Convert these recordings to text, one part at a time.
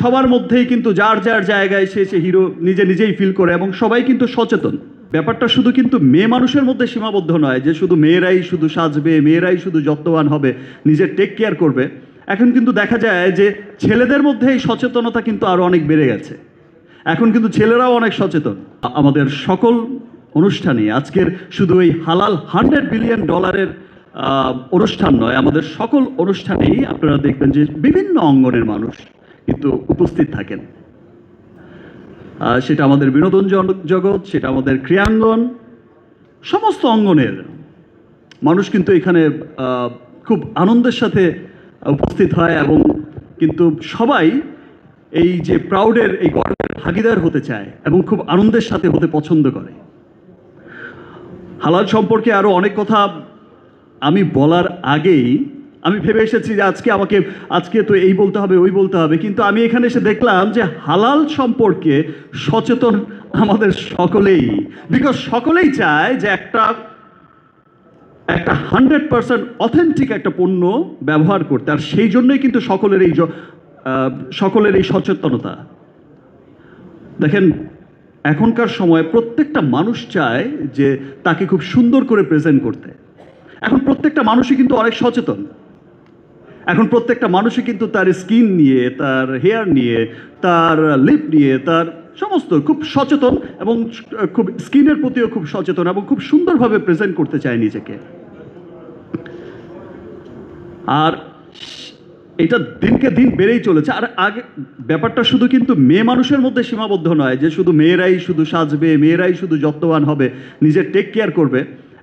সবার মধ্যেই কিন্তু যার যার জায়গায় সে সে হিরো নিজে নিজেই ফিল করে এবং সবাই কিন্তু সচেতন। ব্যাপারটা শুধু কিন্তু মেয়ে মানুষের মধ্যে সীমাবদ্ধ নয় যে শুধু মেয়েরাই শুধু সাজবে, মেয়েরাই শুধু যত্নবান হবে, নিজের টেক কেয়ার করবে। এখন কিন্তু দেখা যায় যে ছেলেদের মধ্যে এই সচেতনতা কিন্তু আরও অনেক বেড়ে গেছে। এখন কিন্তু ছেলেরাও অনেক সচেতন। আমাদের সকল অনুষ্ঠানে আজকের শুধু এই হালাল হান্ড্রেড বিলিয়ন ডলারের অনুষ্ঠান নয়, আমাদের সকল অনুষ্ঠানেই আপনারা দেখবেন যে বিভিন্ন অঙ্গনের মানুষ কিন্তু উপস্থিত থাকেন। সেটা আমাদের বিনোদন জগৎ, সেটা আমাদের ক্রিয়াঙ্গন, সমস্ত অঙ্গনের। মানুষ কিন্তু এখানে খুব আনন্দের সাথে উপস্থিত হয় এবং কিন্তু সবাই এই যে প্রাউডের, এই গর্বের ভাগিদার হতে চায় এবং খুব আনন্দের সাথে হতে পছন্দ করে। হালাল সম্পর্কে আরও অনেক কথা আমি বলার আগেই আমি ভেবে এসেছি যে আজকে আমাকে, আজকে তো এই বলতে হবে, ওই বলতে হবে। কিন্তু আমি এখানে এসে দেখলাম যে হালাল সম্পর্কে সচেতন আমাদের সকলেই। বিকজ সকলেই চায় যে একটা একটা হান্ড্রেড পার্সেন্ট অথেন্টিক একটা পণ্য ব্যবহার করতে। আর সেই জন্যই কিন্তু সকলের এই সকলের এই সচেতনতা। দেখেন, এখনকার সময় প্রত্যেকটা মানুষ চায় যে তাকে খুব সুন্দর করে প্রেজেন্ট করতে। এখন প্রত্যেকটা মানুষই কিন্তু অনেক সচেতন। এখন প্রত্যেকটা মানুষই কিন্তু তার স্কিন নিয়ে, তার হেয়ার নিয়ে, তার লিপ নিয়ে, তার সমস্ত খুব সচেতন এবং খুব স্কিনের প্রতিও খুব সচেতন এবং খুব সুন্দরভাবে প্রেজেন্ট করতে চায় নিজেকে। আর এটা দিনকে দিন বেড়েই চলেছে। আর আগে ব্যাপারটা শুধু কিন্তু মেয়ে মানুষের মধ্যে সীমাবদ্ধ নয় যে শুধু মেয়েরাই শুধু সাজবে, মেয়েরাই শুধু যত্নবান হবে, নিজের টেক কেয়ার করবে।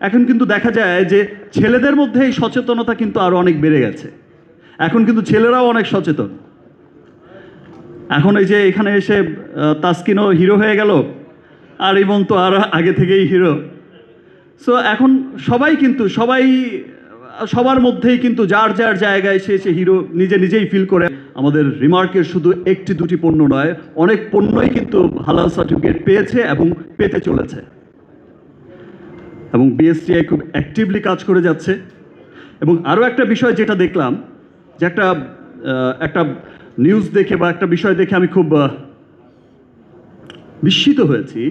এখন কিন্তু দেখা যায় যে ছেলেদের মধ্যে এই সচেতনতা কিন্তু আরও অনেক বেড়ে গেছে। এখন কিন্তু ছেলেরাও অনেক সচেতন। এখন এই যে এখানে এসে তাসকিনও হিরো হয়ে গেল, আর ইমন তো আর আগে থেকেই হিরো সো এখন সবাই কিন্তু, সবাই, সবার মধ্যেই কিন্তু যার যার জায়গায় সে সে হিরো নিজে নিজেই ফিল করে। আমাদের রিমার্কের শুধু একটি দুটি পণ্য নয়, অনেক পণ্যই কিন্তু হালাল সার্টিফিকেট পেয়েছে এবং পেতে চলেছে। এবং বিএসটিআই খুব অ্যাক্টিভলি কাজ করে যাচ্ছে। এবং আরও একটা বিষয় যেটা দেখলাম যে একটা একটা নিউজ দেখে বা একটা বিষয় দেখে আমি খুব বিস্মিত হয়েছি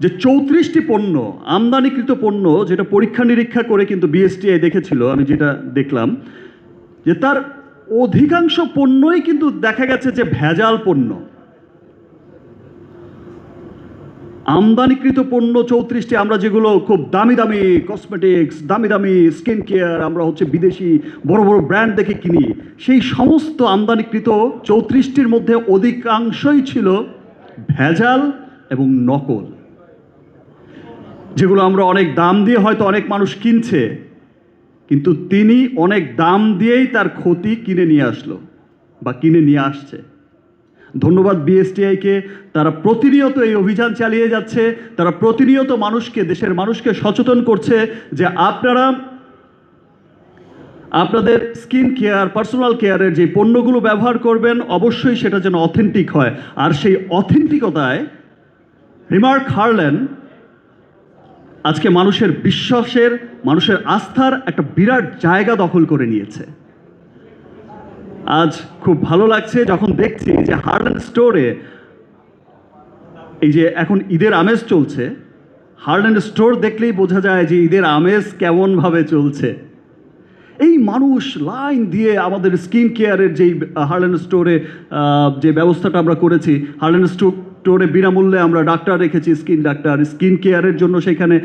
যে চৌত্রিশটি পণ্য, আমদানিকৃত পণ্য যেটা পরীক্ষা নিরীক্ষা করে কিন্তু বিএসটিআই দেখেছিল, আমি যেটা দেখলাম, যে তার অধিকাংশ পণ্যই কিন্তু দেখা গেছে যে ভেজাল পণ্য। আমদানিকৃত পণ্য চৌত্রিশটি, আমরা যেগুলো খুব দামি দামি কসমেটিক্স দামি দামি স্কিন কেয়ার আমরা হচ্ছে বিদেশি বড় বড় ব্র্যান্ড দেখে কিনি। সেই সমস্ত আমদানিকৃত চৌত্রিশটির মধ্যে অধিকাংশই ছিল ভেজাল এবং নকল। যেগুলো আমরা অনেক দাম দিয়ে হয়তো অনেক মানুষ কিনছে, কিন্তু তিনি অনেক দাম দিয়েই তার ক্ষতি কিনে নিয়ে আসলো বা কিনে নিয়ে আসছে। ধন্যবাদ বিএসটিআইকে তারা প্রতিনিয়ত এই অভিযান চালিয়ে যাচ্ছে। তারা প্রতিনিয়ত মানুষকে, দেশের মানুষকে সচেতন করছে যে আপনারা আপনাদের স্কিন কেয়ার, পার্সোনাল কেয়ারের যে পণ্যগুলো ব্যবহার করবেন, অবশ্যই সেটা যেন অথেন্টিক হয়। আর সেই অথেন্টিকতায় রিমার্ক হারলেন আজকে মানুষের বিশ্বাসের, মানুষের আস্থার একটা বিরাট জায়গা দখল করে নিয়েছে। আজ খুব ভালো লাগছে যখন দেখছি যে হার্ল্যান্ড স্টোরে এই যে এখন ঈদের আমেজ চলছে হার্ল্যান্ড স্টোর দেখলেই বোঝা যায় যে ঈদের আমেজ কেমনভাবে চলছে। এই মানুষ লাইন দিয়ে আমাদের স্কিন কেয়ারের যেই হার্ল্যান্ড স্টোরে যে ব্যবস্থাটা আমরা করেছি হার্ল্যান্ড স্টোরে বিনামূল্যে আমরা ডাক্তার রেখেছি, স্কিন ডাক্তার। স্কিন কেয়ারের জন্য সেখানে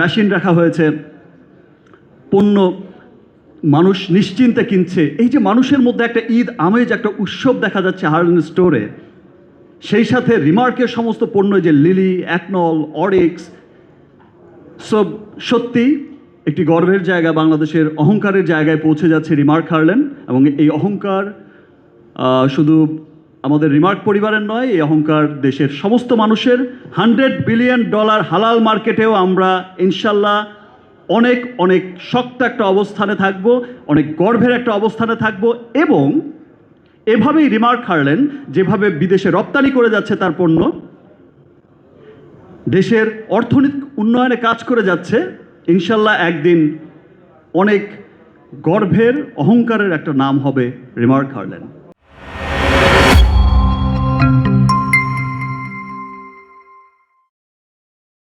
মেশিন রাখা হয়েছে। পণ্য মানুষ নিশ্চিন্তে কিনছে। এই যে মানুষের মধ্যে একটা ঈদ, আমেজ, একটা উৎসব দেখা যাচ্ছে হার্ল্যান্ড স্টোরে, সেই সাথে রিমার্কের সমস্ত পণ্য যে লিলি, অ্যাকনল, অরিক্স সব সত্যি একটি গর্বের জায়গা, বাংলাদেশের অহংকারের জায়গায় পৌঁছে যাচ্ছে রিমার্ক হারলেন এবং এই অহংকার শুধু আমাদের রিমার্ক পরিবারের নয়, এই অহংকার দেশের সমস্ত মানুষের। হান্ড্রেড বিলিয়ন ডলার হালাল মার্কেটেও আমরা ইনশাল্লাহ অনেক অনেক শক্ত একটা অবস্থানে থাকব, অনেক গর্ভের একটা অবস্থানে থাকব এবং এভাবেই রিমার্ক হারলেন, যেভাবে বিদেশে রপ্তানি করে যাচ্ছে তার পণ্য, দেশের অর্থনৈতিক উন্নয়নে কাজ করে যাচ্ছে, ইনশাল্লাহ একদিন অনেক গর্ভের অহংকারের একটা নাম হবে রিমার্ক হারল্যান্ড